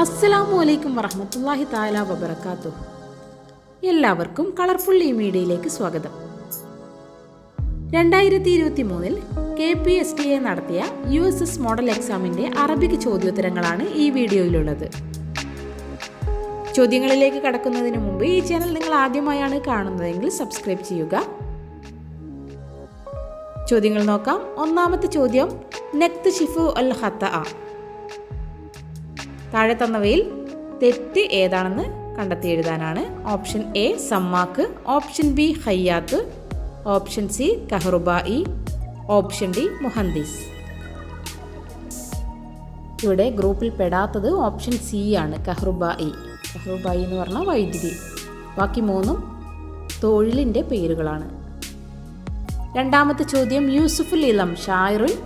അസ്സലാമു അലൈക്കും വറഹമത്തല്ലാഹി താല വബർക്കാത്തു എല്ലാവർക്കും കളർഫുൾ ഈ മീഡിയയിലേക്ക് സ്വാഗതം. രണ്ടായിരത്തി ഇരുപത്തി മൂന്നിൽ K P S T A നടത്തിയ യു എസ് എസ് മോഡൽ എക്സാമിന്റെ അറബിക് ചോദ്യോത്തരങ്ങളാണ് ഈ വീഡിയോയിലുള്ളത്. ചോദ്യങ്ങളിലേക്ക് കടക്കുന്നതിന് മുമ്പ് ഈ ചാനൽ നിങ്ങൾ ആദ്യമായാണ് കാണുന്നതെങ്കിൽ സബ്സ്ക്രൈബ് ചെയ്യുക. ചോദ്യങ്ങൾ നോക്കാം. ഒന്നാമത്തെ ചോദ്യം നെക്ത് ഷിഫു അൽ ഹത്ത താഴെ തന്നവയിൽ തെറ്റ് ഏതാണെന്ന് കണ്ടെത്തി എഴുതാനാണ്. ഓപ്ഷൻ എ സമ്മാക്ക്. ഓപ്ഷൻ ബി ഹയ്യാത്ത്. ഓപ്ഷൻ സി കഹറുബായി. ഓപ്ഷൻ ഡി മുഹന്ദിസ്. ഇവിടെ ഗ്രൂപ്പിൽ പെടാത്തത് ഓപ്ഷൻ സി ആണ് കഹ്റുബായി. കഹ്റുബായി എന്ന് പറഞ്ഞാൽ വൈദ്യുതി. ബാക്കി മൂന്നും തൊഴിലിന്റെ പേരുകളാണ്. രണ്ടാമത്തെ ചോദ്യം യൂസുഫുൽ ഇളം ഷായറുൽ.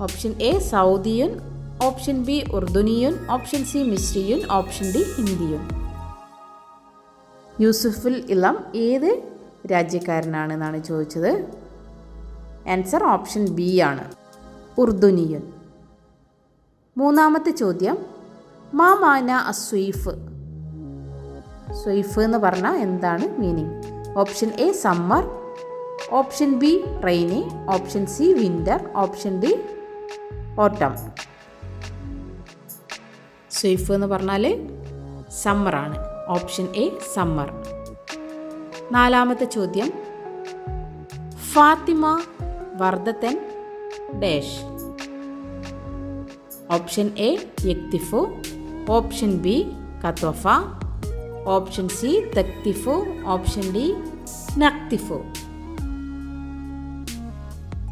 ഓപ്ഷൻ എ സൗദിയുൻ. ഓപ്ഷൻ ബി ഉർദുനിയുൻ ഓപ്ഷൻ സി മിശ്രിയുൻ ഓപ്ഷൻ ഡി ഹിന്ദിയുൻ യൂസുഫുൽ ഇളം ഏത് രാജ്യക്കാരനാണെന്നാണ് ചോദിച്ചത്? ആൻസർ ഓപ്ഷൻ ബി ആണ്. ഉർദുനിയുൻ. മൂന്നാമത്തെ ചോദ്യം മാമാന അസ്വീഫ്? സ്വീഫ് എന്ന് പറഞ്ഞാൽ എന്താണ് meaning? Option A summer option B rainy option C winter option D autumn. സ്വീഫ് എന്ന് പറഞ്ഞാൽ സമ്മറാണ് ഓപ്ഷൻ എ സമ്മർ നാലാമത്തെ ചോദ്യം. ഫാത്തിമ വർദ്ധത്തൻ ഡാഷ്. ഓപ്ഷൻ എ യക്തിഫു. ഓപ്ഷൻ ബി കത്തോഫ. ഓപ്ഷൻ സി തക്തിഫു. ഓപ്ഷൻ ഡി നക്തിഫു.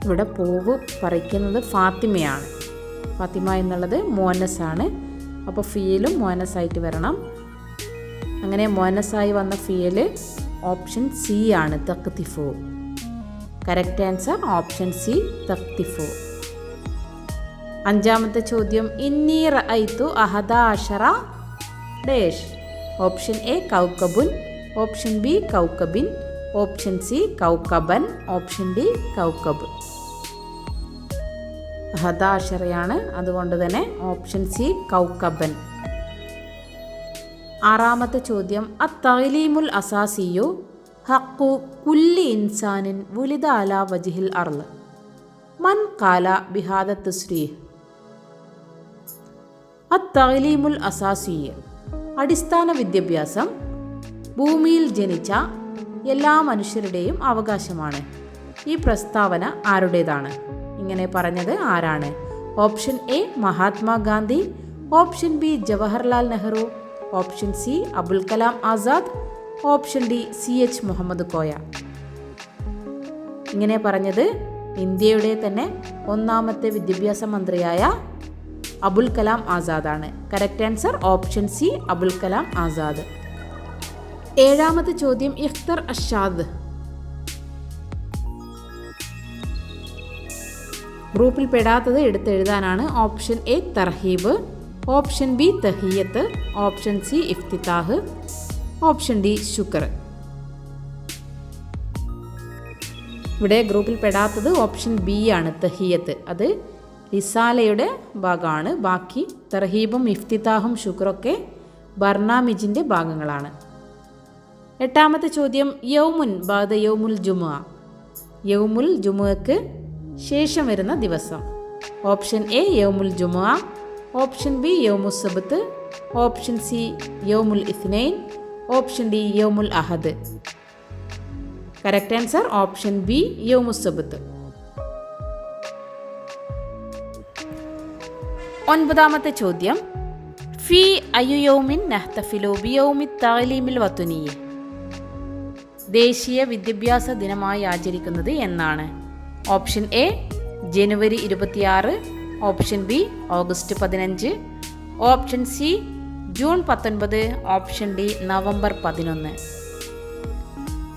ഇവിടെ പൂവ് പറിക്കുന്നത് ഫാത്തിമയാണ്. ഫാത്തിമ എന്നുള്ളത് മോനസ് ആണ് അപ്പോൾ ഫിയലും മോനസ് ആയിട്ട് വരണം. അങ്ങനെ മോനസായി വന്ന ഫിയൽ ഓപ്ഷൻ സി ആണ് തക്തിഫു. കറക്റ്റ് ആൻസർ ഓപ്ഷൻ സി തക്തിഫു. അഞ്ചാമത്തെ ചോദ്യം ഇന്നി റഅയ്തു അഹദ അഷറ? ഡേഷ്. ഓപ്ഷൻ എ കൗക്കബുൻ. ഓപ്ഷൻ ബി കൗക്കബിൻ. ഓപ്ഷൻ സി കൗക്കബൻ. ഓപ്ഷൻ ഡി കൗക്കബ്. ഹദാഷറയാണ് അതുകൊണ്ട് തന്നെ ഓപ്ഷൻ സി കൗക്കബൻ ആറാമത്തെ ചോദ്യം അ തൈലീമുൽ അസാസിയു ഹക്കു കുല്ലി ഇൻസാനിൻ വുലിദ വജിഹിൽ അർൾ. മൻ കാല ബിഹാദ അ തൈലീമുൽ അസാസിയ. അടിസ്ഥാന വിദ്യാഭ്യാസം ഭൂമിയിൽ ജനിച്ച എല്ലാ മനുഷ്യരുടെയും അവകാശമാണ്. ഈ പ്രസ്താവന ആരുടേതാണ്? ഇങ്ങനെ പറഞ്ഞത് ആരാണ്? Option A Mahatma Gandhi option B Jawaharlal Nehru. Option C Abul Kalam Azad. Option D C H Muhammad Koya. ഇങ്ങനെ പറഞ്ഞത് ഇന്ത്യയുടെ തന്നെ ഒന്നാമത്തെ വിദ്യാഭ്യാസ മന്ത്രിയായ Abul Kalam ആസാദാണ്. Correct answer option C Abul Kalam Azad. ഏഴാമത്തെ ചോദ്യം ഇഫ്തർ അഷാദ്. ഗ്രൂപ്പിൽ പെടാത്തത് എടുത്തെഴുതാനാണ് ഓപ്ഷൻ എ തർഹീബ് ഓപ്ഷൻ ബി തഹിയത്ത് ഓപ്ഷൻ സി ഇഫ്തിത്താഹ് ഓപ്ഷൻ ഡി ശുക്ർ. ഇവിടെ ഗ്രൂപ്പിൽ പെടാത്തത് ഓപ്ഷൻ ബി ആണ് തഹിയത്ത്. അത് റിസാലയുടെ ഭാഗമാണ്. ബാക്കി തർഹീബും ഇഫ്തിത്താഹും ശുക്രൊക്കെ ബർണാമിജിന്റെ ഭാഗങ്ങളാണ്. എട്ടാമത്തെ ചോദ്യം യൗമുൻ ബാദ യൗമുൽ ജുമുഅ. യൗമുൽ ജുമുഅക്ക് ശേഷം വരുന്ന ദിവസം. ഓപ്ഷൻ എ യോമുൽ ജുമുഅ. ഓപ്ഷൻ ബി യോമുൽ സബത്ത്. ഓപ്ഷൻ സി യോമുൽ ഇസ്നൈൻ. ഓപ്ഷൻ ഡി യോമുൽ അഹദ്. കറക്റ്റ് ആൻസർ ഓപ്ഷൻ ബി യോമുൽ സബത്ത്. ഒൻപതാമത്തെ ചോദ്യം. ഫി അയുയോമിൻ നഹ്തഫിലു ബിയോമി താലീമിൽ വത്തുനിയെ? ദേശീയ വിദ്യാഭ്യാസ ദിനമായി ആചരിക്കുന്നത് എന്നാണ്. ഓപ്ഷൻ എ ജനുവരി ഇരുപത്തിയാറ്. ഓപ്ഷൻ ബി ഓഗസ്റ്റ് പതിനഞ്ച്. ഓപ്ഷൻ സി ജൂൺ പത്തൊൻപത്. ഓപ്ഷൻ ഡി നവംബർ പതിനൊന്ന്.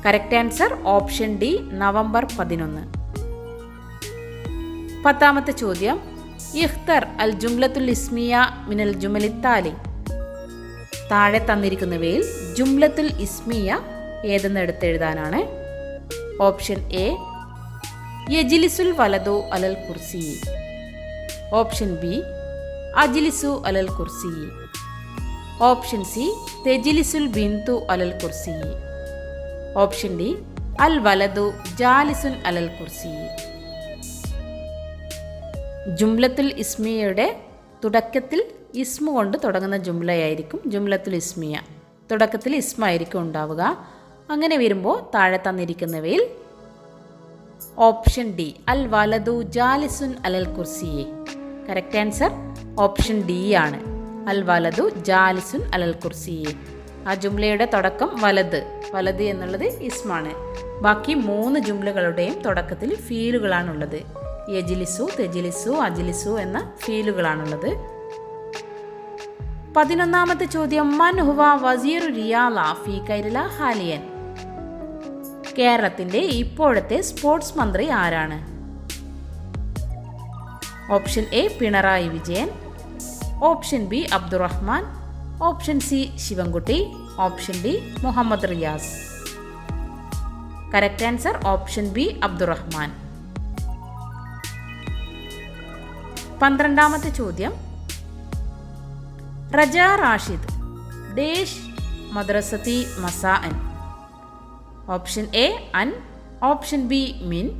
Correct answer option D November പതിനൊന്ന്. പത്താമത്തെ ചോദ്യം. ഇഖ്തർ അൽ ജുംലത്തുൽ ഇസ്മിയ മിനൽ താലി. താഴെ തന്നിരിക്കുന്നവയിൽ ജുംലത്തുൽ ഇസ്മിയ ഏതെന്ന് എടുത്തെഴുതാനാണ്. ഓപ്ഷൻ എ യജിലിസുൽ വലതു അലൽ കുർസി. ഓപ്ഷൻ ബി അജിലിസു അലൽ കുർസി. ഓപ്ഷൻ സി തെജിലിസുൽ ബിന്തു അലൽ കുർസി. ഓപ്ഷൻ ഡി അൽ വലതു ജാലിസുൽ അലൽ കുർസി. ജുംലത്തുൽ ഇസ്മിയയുടെ തുടക്കത്തിൽ ഇസ്മു കൊണ്ട് തുടങ്ങുന്ന ജുംലയായിരിക്കും ജുംലത്തുൽ ഇസ്മിയ. തുടക്കത്തിൽ ഇസ്മായിരിക്കും ഉണ്ടാവുക. അങ്ങനെ വരുമ്പോൾ താഴെ തന്നിരിക്കുന്നവയിൽ ഓപ്ഷൻ ഡി അൽ വലതു ജാലിസുൻ അലൽ കുർസിയെ. കറക്റ്റ് ആൻസർ ഓപ്ഷൻ ഡി ആണ്. അൽ വലതു ജാലിസുൻ അലൽ കുർസിയെ. ആ ജുംലയുടെ തുടക്കം വലത് വലത് എന്നുള്ളത് ഇസ്മാണ്. ബാക്കി മൂന്ന് ജുംലകളുടെയും തുടക്കത്തിൽ ഫീലുകളാണുള്ളത്. യജിലിസു തെജിലിസു അജിലിസു എന്ന ഫീലുകളാണുള്ളത്. പതിനൊന്നാമത്തെ ചോദ്യം മൻ ഹുവ വസീറു റിയാല ഫി കൈരല ഹാലിയൻ. കേരളത്തിന്റെ ഇപ്പോഴത്തെ സ്പോർട്സ് മന്ത്രി ആരാണ്? Option A Pinarayi Vijayan. Option B Abdurahman. Option C Sivankutty. Option D Muhammad Riyas. Correct answer option B Abdurahman. പന്ത്രണ്ടാമത്തെ ചോദ്യം. റജ റാഷിദ് ദേശ് മദ്രസത്തി മസാഅൻ ഓപ്ഷൻ എ അൻ ഓപ്ഷൻ ബി മിൻ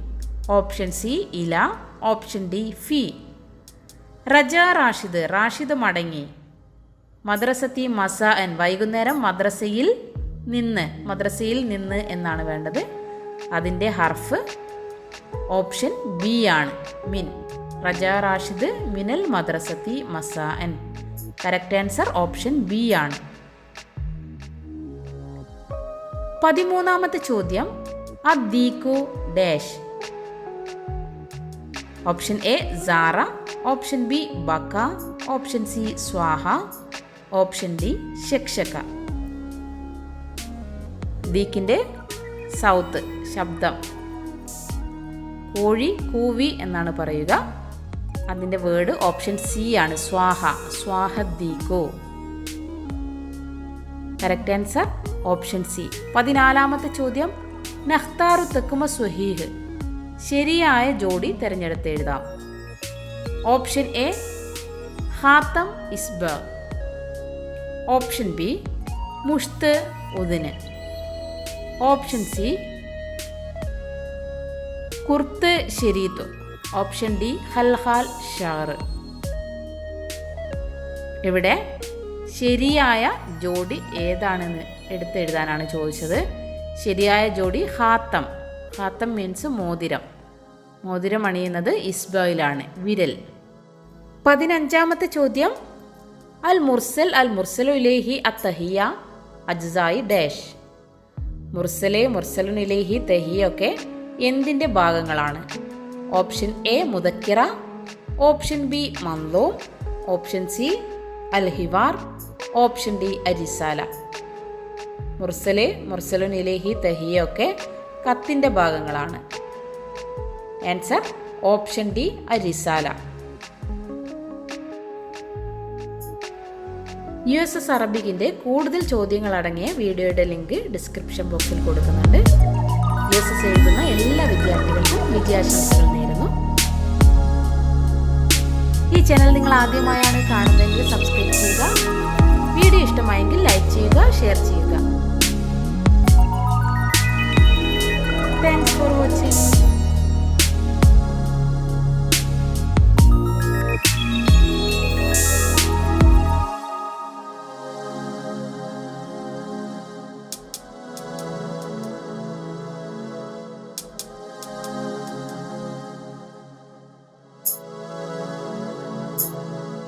ഓപ്ഷൻ സി ഇല ഓപ്ഷൻ ഡി ഫി റജ റാഷിദ് റാഷിദ് മടങ്ങി. മദ്രസത്തി മസ എൻ. വൈകുന്നേരം മദ്രസയിൽ നിന്ന് മദ്രസയിൽ നിന്ന് എന്നാണ് വേണ്ടത്. അതിന്റെ ഹർഫ് ഓപ്ഷൻ ബി ആണ് മിൻ. റജ റാഷിദ് മിനൽ മദ്രസത്തി മസ എൻ. കറക്റ്റ് ആൻസർ ഓപ്ഷൻ ബി ആണ്. പതിമൂന്നാമത്തെ ചോദ്യം. അദ്ദീഖു ഡാഷ്. ഓപ്ഷൻ എ സാറ. ഓപ്ഷൻ ബി ബക്ക. ഓപ്ഷൻ സി സ്വാഹ. ഓപ്ഷൻ ഡി ശിക്ഷക. ദീക്കിന്റെ സൗത്ത് ശബ്ദം. കോഴി കൂവി എന്നാണ് പറയുക. അതിന്റെ വേർഡ് ഓപ്ഷൻ സി ആണ്. സ്വാഹ. സ്വാഹ സ്വാഹദ്ദീകോ കറക്റ്റ് ആൻസർ ഓപ്ഷൻ സി. പതിനാലാമത്തെ ചോദ്യം. നഖ്താറു തെക്കുമ സുഹീഹ് ശരിയായ ജോഡി തിരഞ്ഞെടുത്ത് എഴുതാം. Option A. ഹാത്തം ഇസ്ബ. Option B. മുഷ്ത് ഉദിന്. Option C. കുർത്ത് ഷെരീത്തു ഓപ്ഷൻ ഡി. ഹൽഹാൽ ഷാർ ഇവിടെ ശരിയായ ജോഡി ഏതാണെന്ന് എടുത്തെഴുതാനാണ് ചോദിച്ചത്. ശരിയായ ജോഡി ഹാത്തം. ഹാത്തം മീൻസ് മോതിരം. മോതിരം അണിയുന്നത് ഇസ്ബയിലാണ്. വിരൽ. പതിനഞ്ചാമത്തെ ചോദ്യം. അൽ മുർസൽ അൽ മുർസലു ഇലേഹി അത്തഹിയ അജ്സായി ഡാഷ്. മുർസലെ മുർസലുൻ തഹിയ ഒക്കെ എന്തിന്റെ ഭാഗങ്ങളാണ്? ഓപ്ഷൻ എ മുതക്കിറ ഓപ്ഷൻ ബി മന്ദോം ഓപ്ഷൻ സി അൽ ഹിവാർ ഓപ്ഷൻ ഡി അരിസാല. മുർസലെ മുർസലുൻ ഇലേഹി തഹിയ ഒക്കെ കത്തിന്റെ ഭാഗങ്ങളാണ്. ആൻസർ ഓപ്ഷൻ ഡി അരിസാല. യു എസ് എസ് അറബിക്കിന്റെ കൂടുതൽ ചോദ്യങ്ങൾ അടങ്ങിയ വീഡിയോയുടെ ലിങ്ക് ഡിസ്ക്രിപ്ഷൻ ബോക്സിൽ കൊടുക്കുന്നുണ്ട്. യു എസ് എസ് എഴുതുന്ന എല്ലാ വിദ്യാർത്ഥികൾക്കും വിജയാശംസകൾ നേരുന്നു. ഈ ചാനൽ നിങ്ങൾ ആദ്യമായാണ് കാണുന്നതെങ്കിൽ സബ്സ്ക്രൈബ് ചെയ്യുക. വീഡിയോ ഇഷ്ടമായെങ്കിൽ ലൈക്ക് ചെയ്യുക ഷെയർ ചെയ്യുക. Thanks for watching